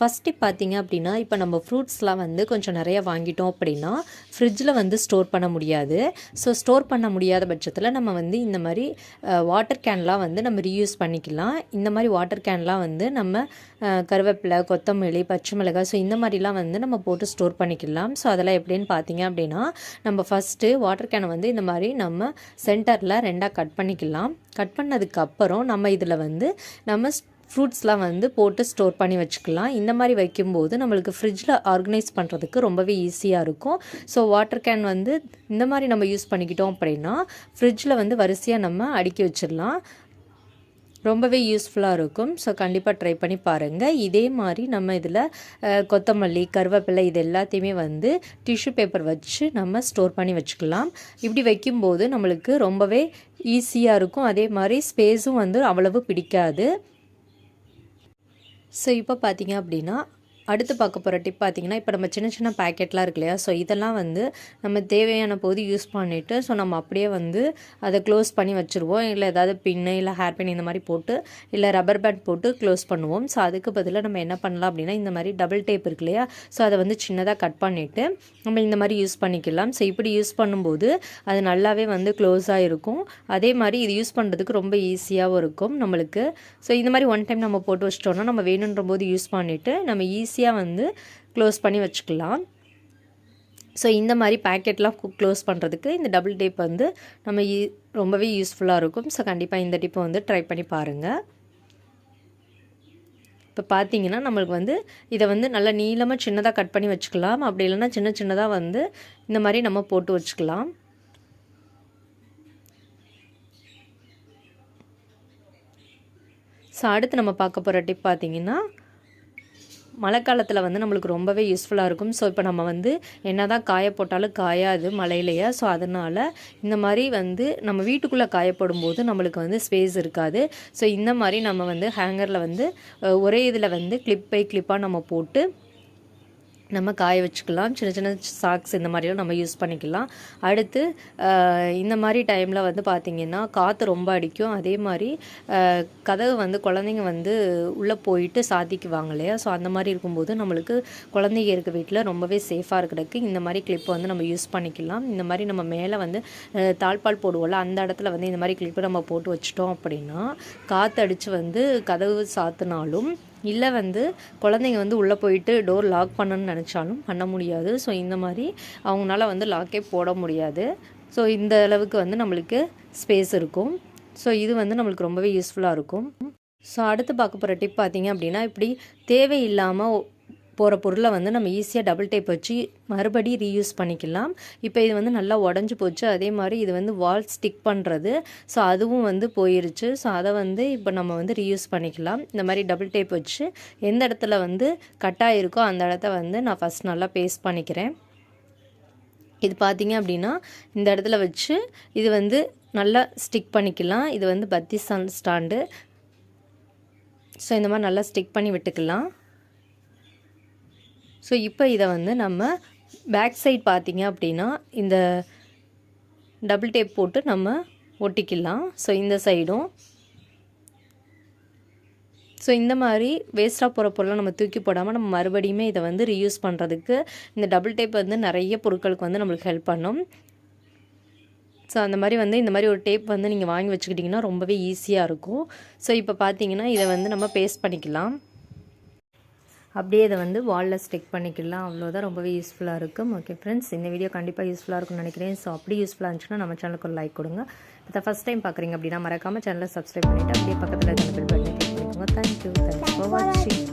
First பார்த்திங்க பார்த்தீங்க அப்படின்னா இப்போ நம்ம ஃப்ரூட்ஸ்லாம் வந்து கொஞ்சம் நிறைய வாங்கிட்டோம் அப்படின்னா ஃப்ரிட்ஜில் வந்து ஸ்டோர் பண்ண முடியாது. ஸோ ஸ்டோர் பண்ண முடியாத பட்சத்தில் நம்ம வந்து இந்த மாதிரி வாட்டர் கேன்லாம் வந்து நம்ம ரீயூஸ் பண்ணிக்கலாம். இந்த மாதிரி வாட்டர் கேன்லாம் வந்து நம்ம கருவேப்பிலை கொத்தமல்லி பச்சை மிளகாய் ஸோ இந்த மாதிரிலாம் வந்து நம்ம போட்டு ஸ்டோர் பண்ணிக்கலாம். ஸோ அதெல்லாம் எப்படின்னு பார்த்தீங்க அப்படின்னா நம்ம ஃபஸ்ட்டு வாட்டர் கேனை வந்து இந்த மாதிரி நம்ம சென்டரில் ரெண்டாக கட் பண்ணிக்கலாம். கட் பண்ணதுக்கப்புறம் நம்ம இதில் வந்து நம்ம ஃப்ரூட்ஸ்லாம் வந்து போட்டு ஸ்டோர் பண்ணி வச்சுக்கலாம். இந்த மாதிரி வைக்கும்போது நம்மளுக்கு ஃப்ரிட்ஜில் ஆர்கனைஸ் பண்ணுறதுக்கு ரொம்பவே ஈஸியாக இருக்கும். ஸோ வாட்டர் கேன் வந்து இந்த மாதிரி நம்ம யூஸ் பண்ணிக்கிட்டோம் அப்படின்னா ஃப்ரிட்ஜில் வந்து வரிசையாக நம்ம அடுக்கி வச்சிடலாம். ரொம்பவே யூஸ்ஃபுல்லாக இருக்கும். ஸோ கண்டிப்பாக ட்ரை பண்ணி பாருங்கள் இதே மாதிரி நம்ம இதில் கொத்தமல்லி கருவேப்பிலை இது எல்லாத்தையுமே வந்து டிஷ்யூ பேப்பர் வச்சு நம்ம ஸ்டோர் பண்ணி வச்சுக்கலாம். இப்படி வைக்கும்போது நம்மளுக்கு ரொம்பவே ஈஸியாக இருக்கும். அதே மாதிரி ஸ்பேஸும் வந்து அவ்வளவு பிடிக்காது. ஸோ இப்போ பார்த்தீங்க அப்படின்னா அடுத்து பார்க்க போகிற டிப் பார்த்தீங்கன்னா இப்போ நம்ம சின்ன சின்ன பேக்கெட்லாம் இருக்கு இல்லையா? ஸோ இதெல்லாம் வந்து நம்ம தேவையான போது யூஸ் பண்ணிவிட்டு ஸோ நம்ம அப்படியே வந்து அதை க்ளோஸ் பண்ணி வச்சுருவோம். இல்லை ஏதாவது பின்னு இல்லை ஹேர் பின் இந்த மாதிரி போட்டு இல்லை ரப்பர் பேண்ட் போட்டு க்ளோஸ் பண்ணுவோம். ஸோ அதுக்கு பதிலாக நம்ம என்ன பண்ணலாம் அப்படின்னா இந்த மாதிரி டபுள் டேப் இருக்கு இல்லையா? ஸோ அதை வந்து சின்னதாக கட் பண்ணிவிட்டு நம்ம இந்த மாதிரி யூஸ் பண்ணிக்கலாம். ஸோ இப்படி யூஸ் பண்ணும்போது அது நல்லாவே வந்து க்ளோஸாக இருக்கும். அதே மாதிரி இது யூஸ் பண்ணுறதுக்கு ரொம்ப ஈஸியாகவும் இருக்கும் நம்மளுக்கு. ஸோ இந்த மாதிரி ஒன் டைம் நம்ம போட்டு வச்சிட்டோம்னா நம்ம வேணுன்ற போது யூஸ் பண்ணிவிட்டு நம்ம ஈஸியாக வந்து க்ளோஸ் பண்ணி வச்சுக்கலாம். ஸோ இந்த மாதிரி பேக்கெட்லாம் க்ளோஸ் பண்ணுறதுக்கு இந்த டபுள் டேப் வந்து நம்ம ரொம்பவே யூஸ்ஃபுல்லாக இருக்கும். ஸோ கண்டிப்பாக இந்த டிப்பை வந்து ட்ரை பண்ணி பாருங்கள் இப்போ பார்த்தீங்கன்னா நம்மளுக்கு வந்து இதை வந்து நல்லா நீளமாக சின்னதாக கட் பண்ணி வச்சுக்கலாம். அப்படி இல்லைன்னா சின்ன சின்னதாக வந்து இந்த மாதிரி நம்ம போட்டு வச்சுக்கலாம். ஸோ அடுத்து நம்ம பார்க்க போகிற டிப் பார்த்தீங்கன்னா மழை காலத்தில் வந்து நம்மளுக்கு ரொம்பவே யூஸ்ஃபுல்லாக இருக்கும். ஸோ இப்போ நம்ம வந்து என்ன தான் காய போட்டாலும் காயாது மழையிலையே. ஸோ அதனால் இந்த மாதிரி வந்து நம்ம வீட்டுக்குள்ளே காயப்படும் போது நம்மளுக்கு வந்து ஸ்பேஸ் இருக்காது. ஸோ இந்த மாதிரி நம்ம வந்து ஹேங்கரில் வந்து ஒரே இதில் வந்து கிளிப் பை கிளிப்பாக நம்ம போட்டு நம்ம காய வச்சுக்கலாம். சின்ன சின்ன சாக்ஸ் இந்த மாதிரிலாம் நம்ம யூஸ் பண்ணிக்கலாம். அடுத்து இந்த மாதிரி டைமில் வந்து பார்த்திங்கன்னா காற்று ரொம்ப அடிக்கும். அதே மாதிரி கதவு வந்து குழந்தைங்க வந்து உள்ளே போயிட்டு சாத்திக்குவாங்க இல்லையா? ஸோ அந்த மாதிரி இருக்கும்போது நம்மளுக்கு குழந்தைங்க இருக்க வீட்டில் ரொம்பவே சேஃபாக இருக்கிறதுக்கு இந்த மாதிரி கிளிப் வந்து நம்ம யூஸ் பண்ணிக்கலாம். இந்த மாதிரி நம்ம மேலே வந்து தாழ்பால் போடுவோம்ல அந்த இடத்துல வந்து இந்த மாதிரி கிளிப்பை நம்ம போட்டு வச்சிட்டோம் அப்படின்னா காற்று அடித்து வந்து கதவு சாத்தினாலும் இல்லை வந்து குழந்தைங்க வந்து உள்ளே போயிட்டு டோர் லாக் பண்ணணும்னு நினச்சாலும் பண்ண முடியாது. ஸோ இந்த மாதிரி அவங்களால வந்து லாக்கே போட முடியாது. ஸோ இந்த அளவுக்கு வந்து நம்மளுக்கு ஸ்பேஸ் இருக்கும். ஸோ இது வந்து நம்மளுக்கு ரொம்பவே யூஸ்ஃபுல்லாக இருக்கும். ஸோ அடுத்து பார்க்க போகிற டிப் பார்த்தீங்க அப்படின்னா இப்படி தேவையில்லாமல் போகிற பொருளை வந்து நம்ம ஈஸியாக டபுள் டேப் வச்சு மறுபடி ரீயூஸ் பண்ணிக்கலாம். இப்போ இது வந்து நல்லா உடஞ்சி போச்சு. அதே மாதிரி இது வந்து வால் ஸ்டிக் பண்ணுறது ஸோ அதுவும் வந்து போயிருச்சு. ஸோ அதை வந்து இப்போ நம்ம வந்து ரீயூஸ் பண்ணிக்கலாம். இந்த மாதிரி டபுள் டேப் வச்சு எந்த இடத்துல வந்து கட்டாக இருக்கோ அந்த இடத்த வந்து நான் ஃபஸ்ட் நல்லா பேஸ்ட் பண்ணிக்கிறேன். இது பார்த்தீங்க அப்படின்னா இந்த இடத்துல வச்சு இது வந்து நல்லா ஸ்டிக் பண்ணிக்கலாம். இது வந்து பத்தி ஸ்டாண்டு ஸோ இந்த மாதிரி நல்லா ஸ்டிக் பண்ணி விட்டுக்கலாம். ஸோ இப்போ இதை வந்து நம்ம பேக் சைட் பார்த்தீங்க அப்படின்னா இந்த டபுள் டேப் போட்டு நம்ம ஒட்டிக்கலாம். ஸோ இந்த சைடும் ஸோ இந்த மாதிரி வேஸ்ட்டாக போகிற பொருளை நம்ம தூக்கி போடாமல் நம்ம மறுபடியுமே இதை வந்து ரீயூஸ் பண்ணுறதுக்கு இந்த டபுள் டேப் வந்து நிறைய பொருட்களுக்கு வந்து நம்மளுக்கு ஹெல்ப் பண்ணும். ஸோ அந்த மாதிரி வந்து இந்த மாதிரி ஒரு டேப் வந்து நீங்கள் வாங்கி வச்சுக்கிட்டிங்கன்னா ரொம்பவே ஈஸியாக இருக்கும். ஸோ இப்போ பார்த்தீங்கன்னா இதை வந்து நம்ம பேஸ்ட் பண்ணிக்கலாம். அப்படியே இதை வந்து வாலில் ஸ்டிக் பண்ணிக்கலாம் அவ்வளோதான் ரொம்பவே யூஸ்ஃபுல்லாக இருக்கும் ஓகே ஃப்ரெண்ட்ஸ் இந்த வீடியோ கண்டிப்பாக யூஸ்ஃபுல்லாக இருக்கும்னு நினைக்கிறேன். ஸோ அப்படி யூஸ்ஃபுல்லாக இருந்துச்சுன்னா நம்ம சேனலுக்கு ஒரு லைக் கொடுங்க. இப்போ ஃபஸ்ட் டைம் பார்க்குறீங்க அப்படின்னா மறக்காமல் சேனலை சப்ஸ்கிரைப் பண்ணிவிட்டு அப்படியே பக்கத்தில் இருக்கிற பெல் பட்டனை கிளிக் பண்ணிக்கோங்க. தேங்க்யூ தேங்க்ஸ் ஃபார் வாட்சிங்